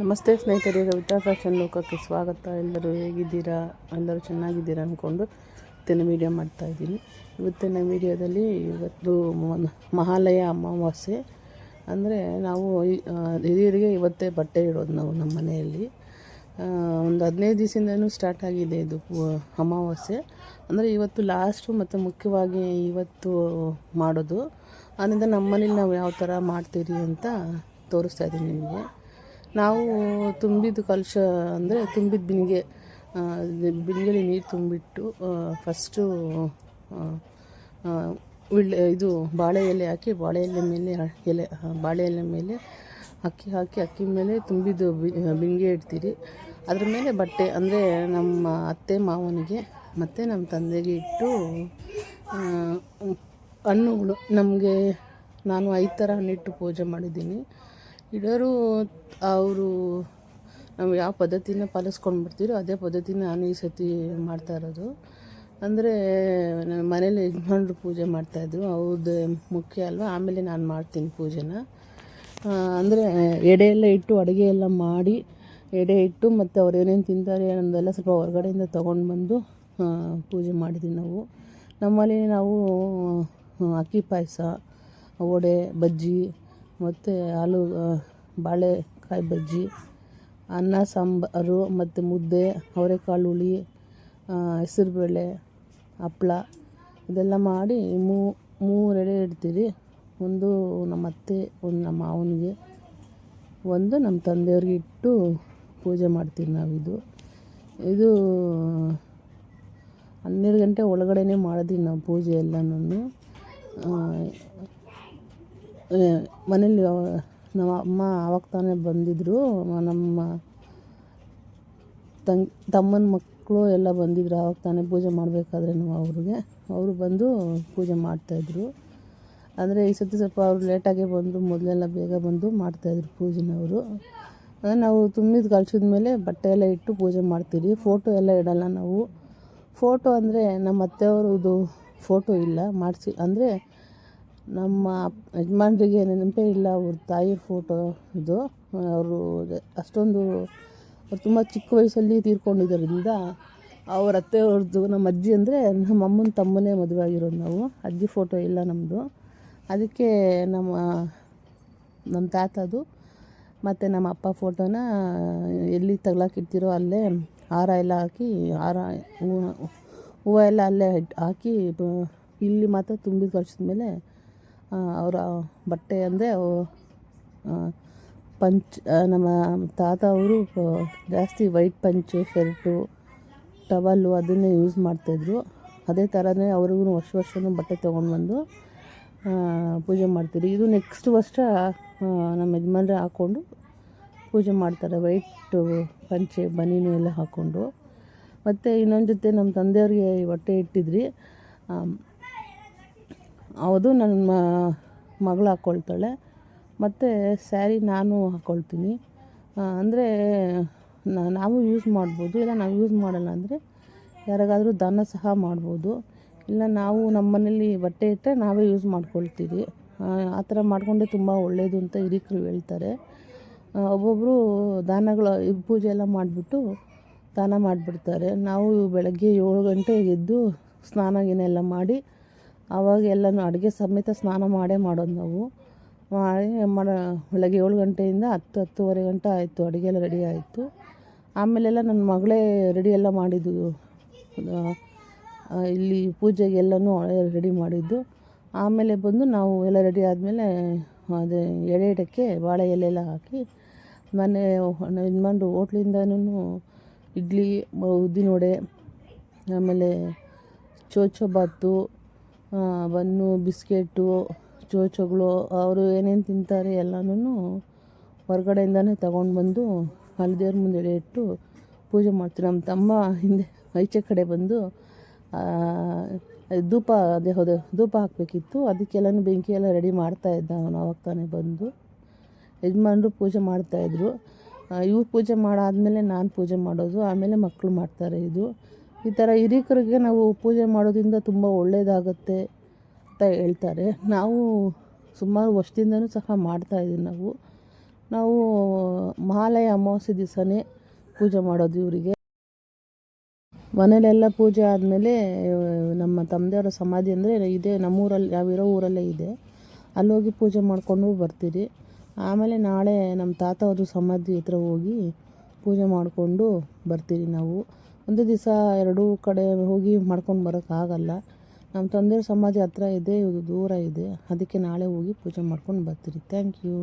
ನಮಸ್ತೆ ಸ್ನೇಹಿತರೆ, ಕವಿತಾ ಫ್ಯಾಷನ್ ಲೋಕಕ್ಕೆ ಸ್ವಾಗತ. ಎಲ್ಲರೂ ಹೇಗಿದ್ದೀರಾ? ಎಲ್ಲರೂ ಚೆನ್ನಾಗಿದ್ದೀರಾ ಅಂದ್ಕೊಂಡು ಇವತ್ತಿನ ವೀಡಿಯೋ ಮಾಡ್ತಾಯಿದ್ದೀನಿ ಇವತ್ತಿನ ವೀಡಿಯೋದಲ್ಲಿ ಇವತ್ತು ಮಹಾಲಯ ಅಮಾವಾಸ್ಯೆ. ಅಂದರೆ ನಾವು ಹಿರಿಯರಿಗೆ ಇವತ್ತೇ ಬಟ್ಟೆ ಇಡೋದು ನಾವು ನಮ್ಮ ಮನೆಯಲ್ಲಿ. ಒಂದು ಹದಿನೈದು ದಿವಸದಿಂದನೂ ಸ್ಟಾರ್ಟ್ ಆಗಿದೆ ಇದು ಅಮಾವಾಸ್ಯೆ. ಅಂದರೆ ಇವತ್ತು ಲಾಸ್ಟು ಮತ್ತು ಮುಖ್ಯವಾಗಿ ಇವತ್ತು ಮಾಡೋದು. ಅದರಿಂದ ನಮ್ಮ ಮನೇಲಿ ನಾವು ಯಾವ ಥರ ಮಾಡ್ತೀರಿ ಅಂತ ತೋರಿಸ್ತಾ ಇದ್ದೀನಿ ನಿಮಗೆ. ನಾವು ತುಂಬಿದ ಕಲಶ ಅಂದರೆ ತುಂಬಿದ ಬಿನಿಗೆ ಬಿನಿಗೆಲಿ ನೀರು ತುಂಬಿಟ್ಟು ಫಸ್ಟು ಉಳ್ಳೆ ಇದು ಬಾಳೆ ಎಲೆ ಹಾಕಿ, ಬಾಳೆ ಎಲೆ ಮೇಲೆ, ಎಲೆ, ಬಾಳೆ ಎಲೆ ಮೇಲೆ ಅಕ್ಕಿ ಹಾಕಿ, ಅಕ್ಕಿ ಮೇಲೆ ತುಂಬಿದ್ದು ಬಿಂದಿಗೆ ಇಡ್ತೀರಿ. ಅದ್ರ ಮೇಲೆ ಬಟ್ಟೆ ಅಂದರೆ ನಮ್ಮ ಅತ್ತೆ ಮಾವನಿಗೆ ಮತ್ತು ನಮ್ಮ ತಂದೆಗೆ ಇಟ್ಟು ಹಣ್ಣುಗಳು. ನಮಗೆ ನಾನು ಐದು ಥರ ಹಣ್ಣಿಟ್ಟು ಪೂಜೆ ಮಾಡಿದ್ದೀನಿ. ಇಡೋರು ಅವರು ನಾವು ಯಾವ ಪದ್ಧತಿನ ಪಾಲಿಸ್ಕೊಂಡು ಬರ್ತೀರೋ ಅದೇ ಪದ್ಧತಿನ ನಾನು ಈ ಸತಿ ಮಾಡ್ತಾ ಇರೋದು. ಅಂದರೆ ನನ್ನ ಮನೇಲಿ ಯಜಮಾನ್ರು ಪೂಜೆ ಮಾಡ್ತಾಯಿದ್ರು ಅವ್ರದ್ದು ಮುಖ್ಯ ಅಲ್ವಾ? ಆಮೇಲೆ ನಾನು ಮಾಡ್ತೀನಿ ಪೂಜೆನ. ಅಂದರೆ ಎಡೆ ಎಲ್ಲ ಇಟ್ಟು ಅಡುಗೆ ಎಲ್ಲ ಮಾಡಿ ಎಡೆ ಇಟ್ಟು ಮತ್ತು ಅವ್ರು ಏನೇನು ತಿಂತಾರೆ ಅನ್ನೋದೆಲ್ಲ ಸ್ವಲ್ಪ ಹೊರಗಡೆಯಿಂದ ತೊಗೊಂಡು ಬಂದು ಪೂಜೆ ಮಾಡಿದ್ವಿ ನಾವು. ನಮ್ಮಲ್ಲಿ ನಾವು ಅಕ್ಕಿ ಪಾಯಸ, ವಡೆ, ಬಜ್ಜಿ ಮತ್ತು ಆಲೂ ಬಾಳೆಕಾಯಿ ಬಜ್ಜಿ, ಅನ್ನ, ಸಾಂಬಾರು ಮತ್ತು ಮುದ್ದೆ, ಅವರೆಕಾಳು ಹುಳಿ ಹೆಸರುಬೇಳೆ, ಹಪ್ಳ, ಇದೆಲ್ಲ ಮಾಡಿ ಮೂರು ಎಡೆ ಇಡ್ತೀರಿ. ಒಂದು ನಮ್ಮ ಅತ್ತೆ, ಒಂದು ನಮ್ಮ ಮಾವನಿಗೆ, ಒಂದು ನಮ್ಮ ತಂದೆಯವ್ರಿಗೆ ಇಟ್ಟು ಪೂಜೆ ಮಾಡ್ತೀವಿ ನಾವಿದು ಇದು. ಹನ್ನೆರಡು ಗಂಟೆ ಒಳಗಡೆನೇ ಮಾಡಿದ್ವಿ ನಾವು ಪೂಜೆ ಎಲ್ಲನೂ ಮನೇಲಿ ನಮ್ಮ ಅಮ್ಮ ಆವಾಗ ತಾನೇ ಬಂದಿದ್ದರು ನಮ್ಮ ತಂಗ್, ತಮ್ಮನ ಮಕ್ಕಳು ಎಲ್ಲ ಬಂದಿದ್ರು. ಆವಾಗ ತಾನೇ ಪೂಜೆ ಮಾಡಬೇಕಾದ್ರೆ ನಾವು ಅವ್ರಿಗೆ. ಅವರು ಬಂದು ಪೂಜೆ ಮಾಡ್ತಾಯಿದ್ರು ಅಂದರೆ ಈ ಸತಿ ಸ್ವಲ್ಪ ಅವರು ಲೇಟಾಗೇ ಬಂದರು ಮೊದಲೆಲ್ಲ ಬೇಗ ಬಂದು ಮಾಡ್ತಾಯಿದ್ರು ಪೂಜೆನವರು. ನಾವು ತುಂಬಿದ ಕಳ್ಸಿದ ಮೇಲೆ ಬಟ್ಟೆ ಎಲ್ಲ ಇಟ್ಟು ಪೂಜೆ ಮಾಡ್ತೀವಿ. ಫೋಟೋ ಎಲ್ಲ ಇಡಲ್ಲ ನಾವು. ಫೋಟೋ ಅಂದರೆ ನಮ್ಮ ಅತ್ತೆಯವ್ರದ್ದು ಫೋಟೋ ಇಲ್ಲ. ಮಾಡಿಸಿ, ಅಂದರೆ ನಮ್ಮ ಯಜಮಾನ್ರಿಗೆ ನೆನಪೇ ಇಲ್ಲ, ಅವ್ರ ತಾಯಿ ಫೋಟೋ ಇದು. ಅವರು ಅಷ್ಟೊಂದು, ಅವ್ರು ತುಂಬ ಚಿಕ್ಕ ವಯಸ್ಸಲ್ಲಿ ತೀರ್ಕೊಂಡಿದ್ದರಿಂದ ಅವ್ರ ಅತ್ತೆಯವ್ರದ್ದು ನಮ್ಮ ಅಜ್ಜಿ ಅಂದರೆ ನಮ್ಮ ಅಮ್ಮನ ತಮ್ಮನೇ ಮದುವೆ ಆಗಿರೋದು ನಾವು. ಅಜ್ಜಿ ಫೋಟೋ ಇಲ್ಲ ನಮ್ಮದು ಅದಕ್ಕೆ ನಮ್ಮ ನಮ್ಮ ತಾತದು ಮತ್ತು ನಮ್ಮ ಅಪ್ಪ ಫೋಟೋನ ಎಲ್ಲಿ ತಗ್ಲಾಕಿರ್ತೀರೋ ಅಲ್ಲೇ ಹಾರ ಎಲ್ಲ ಹಾಕಿ, ಹಾರ, ಹೂವು ಹೂವು ಎಲ್ಲ ಅಲ್ಲೇ ಹಾಕಿ ಇಲ್ಲಿ ಮಾತ್ರ ತುಂಬಿ ಕಳ್ಸಿದ್ಮೇಲೆ ಅವರ ಬಟ್ಟೆ ಅಂದರೆ ಪಂಚ್ ಆ, ನಮ್ಮ ತಾತ ಅವರು ಜಾಸ್ತಿ ವೈಟ್ ಪಂಚೆ ಶರ್ಟು ಟವಲ್ಲು ಅದನ್ನೇ ಯೂಸ್ ಮಾಡ್ತಾಯಿದ್ರು ಅದೇ ಥರನೇ ಅವ್ರಿಗೂ ವರ್ಷ ವರ್ಷವೂ ಬಟ್ಟೆ ತೊಗೊಂಡು ಬಂದು ಪೂಜೆ ಮಾಡ್ತೀರಿ ಇದು ನೆಕ್ಸ್ಟ್ ವರ್ಷ ನಮ್ಮ ಯಜಮಾನ್ರೆ ಹಾಕ್ಕೊಂಡು ಪೂಜೆ ಮಾಡ್ತಾರೆ. ವೈಟು ಪಂಚೆ ಬನೀನು ಎಲ್ಲ ಹಾಕ್ಕೊಂಡು ಮತ್ತು ಇನ್ನೊಂದು ಜೊತೆ ನಮ್ಮ ತಂದೆಯವ್ರಿಗೆ ಬಟ್ಟೆ ಇಟ್ಟಿದ್ರಿ. ಅದು ನನ್ನ ಮ- ಮಗಳು ಹಾಕ್ಕೊಳ್ತಾಳೆ ಮತ್ತು ಸ್ಯಾರಿ ನಾನು ಹಾಕ್ಕೊಳ್ತೀನಿ ಅಂದರೆ ನಾವು ಯೂಸ್ ಮಾಡ್ಬೋದು ಇಲ್ಲ ನಾವು ಯೂಸ್ ಮಾಡಲ್ಲ ಅಂದರೆ ಯಾರಿಗಾದರೂ ದಾನ ಸಹ ಮಾಡ್ಬೋದು. ಇಲ್ಲ ನಾವು ನಮ್ಮ ಮನೇಲಿ ಬಟ್ಟೆ ಇಟ್ಟರೆ ನಾವೇ ಯೂಸ್ ಮಾಡ್ಕೊಳ್ತೀವಿ. ಆ, ಥರ ಮಾಡಿಕೊಂಡೆ ತುಂಬ ಒಳ್ಳೆಯದು ಅಂತ ಹಿರಿಕರು ಹೇಳ್ತಾರೆ. ಒಬ್ಬೊಬ್ಬರು ದಾನಗಳು ಪೂಜೆ ಎಲ್ಲ ಮಾಡಿಬಿಟ್ಟು ದಾನ ಮಾಡಿಬಿಡ್ತಾರೆ. ನಾವು ಬೆಳಗ್ಗೆ ಏಳು ಗಂಟೆಗೆ ಎದ್ದು ಸ್ನಾನ ಗೀನ ಮಾಡಿ ಆವಾಗ ಎಲ್ಲನೂ ಅಡುಗೆ ಸಮೇತ ಸ್ನಾನ ಮಾಡೇ ಮಾಡೋದು ನಾವು. ಮಾಡಿ ಮಾಡ, ಬೆಳಗ್ಗೆ ಏಳು ಗಂಟೆಯಿಂದ ಹತ್ತು, ಹತ್ತುವರೆ ಗಂಟೆ ಆಯಿತು ಅಡುಗೆ ಎಲ್ಲ ರೆಡಿ ಆಯಿತು. ಆಮೇಲೆಲ್ಲ ನನ್ನ ಮಗಳೇ ರೆಡಿ ಎಲ್ಲ ಮಾಡಿದ್ದು. ಇಲ್ಲಿ ಇಲ್ಲಿ ಪೂಜೆಗೆಲ್ಲನೂ ರೆಡಿ ಮಾಡಿದ್ದು. ಆಮೇಲೆ ಬಂದು ನಾವು ಎಲ್ಲ ರೆಡಿ ಆದಮೇಲೆ, ಅದೇ ಎಡೆ ಇಡಕ್ಕೆ ಬಾಳೆ ಎಲೆ ಎಲ್ಲ ಹಾಕಿ, ಮನೆ ಯಜಮಾನ್ರು ಹೋಟ್ಲಿಂದನೂ ಇಡ್ಲಿ ಉದ್ದಿನ ವಡೆ ಆಮೇಲೆ ಚೋಚೋ ಬಾತು ಬನ್ನು, ಬಿಸ್ಕೆಟು, ಚೋಚೋಗಳು, ಅವರು ಏನೇನು ತಿಂತಾರೆ ಎಲ್ಲನೂ ಹೊರಗಡೆಯಿಂದನೇ ತಗೊಂಡು ಬಂದು ಅಲ್ಲಿ ದೇವ್ರ ಮುಂದೆ ಇಟ್ಟು ಪೂಜೆ ಮಾಡ್ತೀವಿ. ನಮ್ಮ ತಮ್ಮ ಹಿಂದೆ ಐಚೆ ಕಡೆ ಬಂದು ಧೂಪ ಅದೇ ಹೋದ, ಧೂಪ ಹಾಕಬೇಕಿತ್ತು. ಅದಕ್ಕೆಲ್ಲನೂ ಬೆಂಕಿ ಎಲ್ಲ ರೆಡಿ ಮಾಡ್ತಾ ಇದ್ದ ಅವನು, ಅವಾಗ ತಾನೇ ಬಂದು. ಯಜಮಾನರು ಪೂಜೆ ಮಾಡ್ತಾಯಿದ್ರು ಇವ್ರು ಪೂಜೆ ಮಾಡಾದಮೇಲೆ ನಾನು ಪೂಜೆ ಮಾಡೋದು, ಆಮೇಲೆ ಮಕ್ಕಳು ಮಾಡ್ತಾರೆ ಇದು. ಈ ಥರ ಹಿರಿಕರಿಗೆ ನಾವು ಪೂಜೆ ಮಾಡೋದ್ರಿಂದ ತುಂಬ ಒಳ್ಳೆಯದಾಗತ್ತೆ ಅಂತ ಹೇಳ್ತಾರೆ. ನಾವು ಸುಮಾರು ವರ್ಷದಿಂದನೂ ಸಹ ಮಾಡ್ತಾಯಿದ್ದೀವಿ ನಾವು. ನಾವು ಮಹಾಲಯ ಅಮಾವಾಸ್ಯೆ ದಿವಸನೇ ಪೂಜೆ ಮಾಡೋದು ಇವರಿಗೆ. ಮನೇಲೆಲ್ಲ ಪೂಜೆ ಆದಮೇಲೆ ನಮ್ಮ ತಮ್ಮದೇವರ ಸಮಾಧಿ ಅಂದರೆ ಇದೆ, ನಮ್ಮೂರಲ್ಲಿ ನಾವಿರೋ ಊರಲ್ಲೇ ಇದೆ. ಅಲ್ಲೋಗಿ ಪೂಜೆ ಮಾಡಿಕೊಂಡು ಬರ್ತೀರಿ. ಆಮೇಲೆ ನಾಳೆ ನಮ್ಮ ತಾತ ಅವರು ಸಮಾಧಿ ಹತ್ರ ಹೋಗಿ ಪೂಜೆ ಮಾಡಿಕೊಂಡು ಬರ್ತೀರಿ ನಾವು. ಒಂದು ದಿವಸ ಎರಡೂ ಕಡೆ ಹೋಗಿ ಮಾಡ್ಕೊಂಡು ಬರೋಕ್ಕಾಗಲ್ಲ ನಮ್ಮ ತಂದೆಯವ್ರ ಸಮಾಧಿ ಹತ್ರ ಇದೆ ಇದು ದೂರ ಇದೆ. ಅದಕ್ಕೆ ನಾಳೆ ಹೋಗಿ ಪೂಜೆ ಮಾಡ್ಕೊಂಡು ಬರ್ತೀರಿ. Thank you